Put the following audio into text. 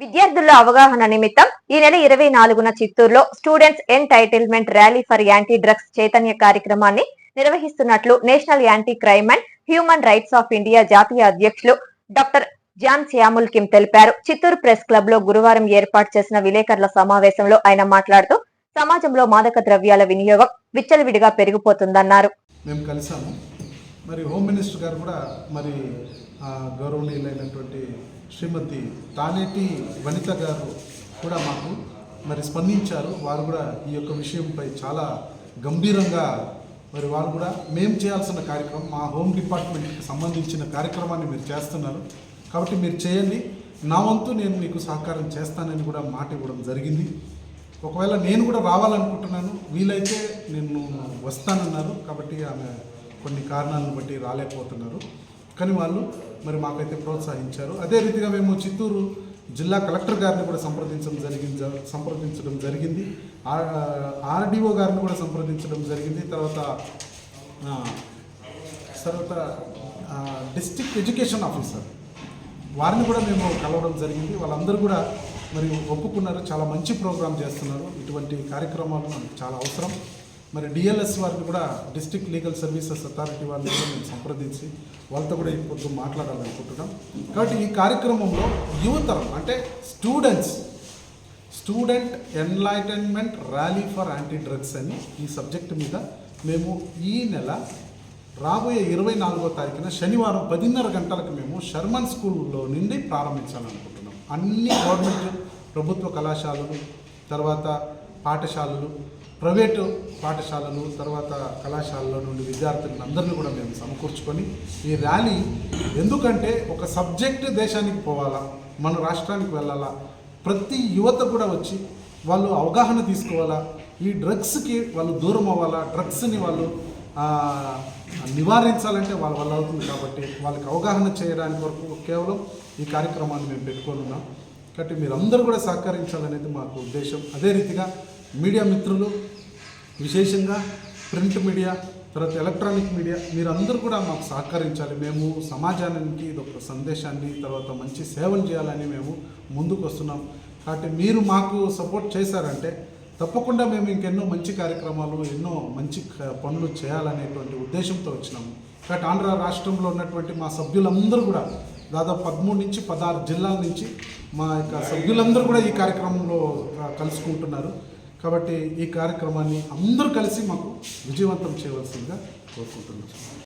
విద్యార్థుల అవగాహన నిమిత్తం ఈ నెల ఇరవై నాలుగున చిత్తూరులో students entitlement rally for anti drugs Chaitanya కార్యక్రమాన్ని నిర్వహిస్తున్నట్లు national anti crime and human rights of India జాతీయ అధ్యక్షులు డాక్టర్ జాన్ శ్యాముల్ కిమ్ తెలిపారు. చిత్తూరు ప్రెస్ క్లబ్లో గురువారం ఏర్పాటు చేసిన విలేకరుల సమావేశంలో ఆయన మాట్లాడుతూ సమాజంలో మాదక ద్రవ్యాల వినియోగం విచ్చలవిడిగా పెరిగిపోతుందన్నారు. మేము కలిసాము. మరి హోమ్ మినిస్టర్ గారు కూడా మరి గౌరవనీయులైనటువంటి శ్రీమతి తానేటి వనిత గారు కూడా మాకు మరి స్పందించారు. వారు కూడా ఈ యొక్క విషయంపై చాలా గంభీరంగా మరి వారు కూడా మేము చేయాల్సిన కార్యక్రమం మా హోమ్ డిపార్ట్మెంట్కి సంబంధించిన కార్యక్రమాన్ని మీరు చేస్తున్నారు. కాబట్టి మీరు చేయండి. నా వంతు నేను మీకు సహకారం చేస్తానని కూడా మాట ఇవ్వడం జరిగింది. ఒకవేళ నేను కూడా రావాలనుకుంటున్నాను వీలైతే నేను వస్తానన్నారు. కాబట్టి ఆమె కొన్ని కారణాలను బట్టి రాలేకపోతున్నారు. కానీ వాళ్ళు మరి మాకైతే ప్రోత్సహించారు. అదే రీతిగా మేము చిత్తూరు జిల్లా కలెక్టర్ గారిని కూడా సంప్రదించడం జరిగింది. సంప్రదించడం జరిగింది. ఆర్డీఓ గారిని కూడా సంప్రదించడం జరిగింది. తర్వాత తర్వాత డిస్టిక్ ఎడ్యుకేషన్ ఆఫీసర్ వారిని కూడా మేము కలవడం జరిగింది. వాళ్ళందరూ కూడా మరి ఒప్పుకున్నారు. చాలా మంచి ప్రోగ్రాం చేస్తున్నారు. ఇటువంటి కార్యక్రమాలు మనకు చాలా అవసరం. మరి డిఎల్ఎస్ వారిని కూడా డిస్ట్రిక్ట్ లీగల్ సర్వీసెస్ అథారిటీ వారిని కూడా మేము సంప్రదించి వాళ్ళతో కూడా ఇప్పుడు మాట్లాడాలనుకుంటున్నాం. కాబట్టి ఈ కార్యక్రమంలో యువతరం అంటే students student enlightenment rally for anti drugs అని ఈ సబ్జెక్ట్ మీద మేము ఈ నెల రాబోయే ఇరవై నాలుగో తారీఖున శనివారం పదిన్నర గంటలకు మేము షర్మన్ స్కూల్లో నుండి ప్రారంభించాలనుకుంటున్నాం. అన్ని గవర్నమెంట్ ప్రభుత్వ కళాశాలలు తర్వాత పాఠశాలలు ప్రైవేటు పాఠశాలలు తర్వాత కళాశాలలో నుండి విద్యార్థులను అందరినీ కూడా మేము సమకూర్చుకొని ఈ ర్యాలీ ఎందుకంటే ఒక సబ్జెక్ట్ దేశానికి పోవాలా మన రాష్ట్రానికి వెళ్ళాలా ప్రతి యువత కూడా వచ్చి వాళ్ళు అవగాహన తీసుకోవాలా ఈ డ్రగ్స్కి వాళ్ళు దూరం అవ్వాలా డ్రగ్స్ని వాళ్ళు నివారించాలంటే వాళ్ళ వల్ల అవుతుంది కాబట్టి వాళ్ళకి అవగాహన చేయడానికి వరకు కేవలం ఈ కార్యక్రమాన్ని మేము పెట్టుకొని ఉన్నాం. కాబట్టి మీరందరూ కూడా సహకరించాలనేది మాకు ఉద్దేశం. అదే రీతిగా మీడియా మిత్రులు విశేషంగా ప్రింట్ మీడియా తర్వాత ఎలక్ట్రానిక్ మీడియా మీరందరూ కూడా మాకు సహకరించాలి. మేము సమాజానికి ఇది ఒక సందేశాన్ని తర్వాత మంచి సేవలు చేయాలని మేము ముందుకు వస్తున్నాం. కాబట్టి మీరు మాకు సపోర్ట్ చేశారంటే తప్పకుండా మేము ఇంకెన్నో మంచి కార్యక్రమాలు ఎన్నో మంచి పనులు చేయాలనేటువంటి ఉద్దేశంతో వచ్చినాము. కాబట్టి ఆంధ్ర రాష్ట్రంలో ఉన్నటువంటి మా సభ్యులందరూ కూడా దాదాపు పదమూడు నుంచి పదహారు జిల్లాల నుంచి మా యొక్క సభ్యులందరూ కూడా ఈ కార్యక్రమంలో కలుసుకుంటున్నారు. కాబట్టి ఈ కార్యక్రమాన్ని అందరూ కలిసి మాకు విజయవంతం చేయవలసిందిగా కోరుకుంటున్నాం.